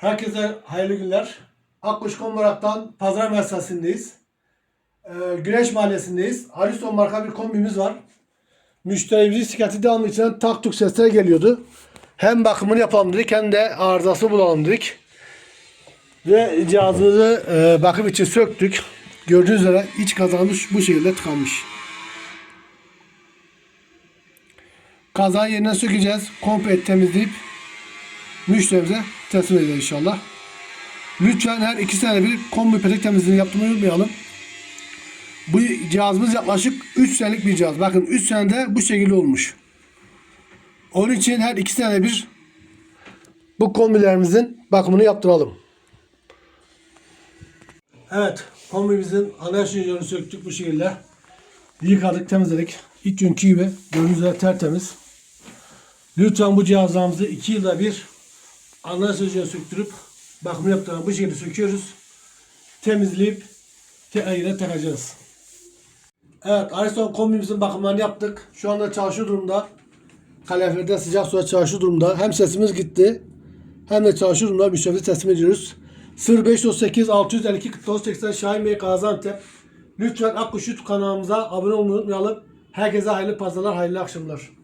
Herkese hayırlı günler. Akkuş Kombarak'tan Pazar Mersasindeyiz. Ee, Güneş Mahallesi'ndeyiz. Ariston marka bir kombimiz var. Müşterimizi sikati devamlı içinden tak tuk sesler geliyordu. Hem bakımını yapalım dedik hem de arızası bulalım dedik. Ve cihazımızı e, bakım için söktük. Gördüğünüz üzere iç kazanmış bu şekilde tıkanmış. Kazayı yerine sökeceğiz. Komple temizleyip müşterimize teslim edeceğiz inşallah. Lütfen her iki sene bir kombi petek temizliğini yaptırmayı unutmayalım. Bu cihazımız yaklaşık 3 senelik bir cihaz. Bakın 3 senede bu şekilde olmuş. Onun için her iki sene bir bu kombilerimizin bakımını yaptıralım. Evet, kombimizin ana şinjörünü söktük bu şekilde. Yıkadık, temizledik. İlk günkü gibi gördüğünüz tertemiz. Lütfen bu cihazlarımızı 2 yılda bir ana şinjörü söktürüp bakımını yaptıran bu şekilde söküyoruz. Temizleyip tekrar takacağız. Evet, Ariston kombimizin bakımlarını yaptık. Şu anda çalışıyor durumda. Kaloriferde sıcak suda çalışıyor durumda. Hem sesimiz gitti hem de çalışıyor durumda müşterimize teslim ediyoruz. 0538 652 49 80 Şahin Bey Gaziantep. Lütfen Akkuş YouTube kanalımıza abone olmayı unutmayalım. Herkese hayırlı pazarlar, hayırlı akşamlar.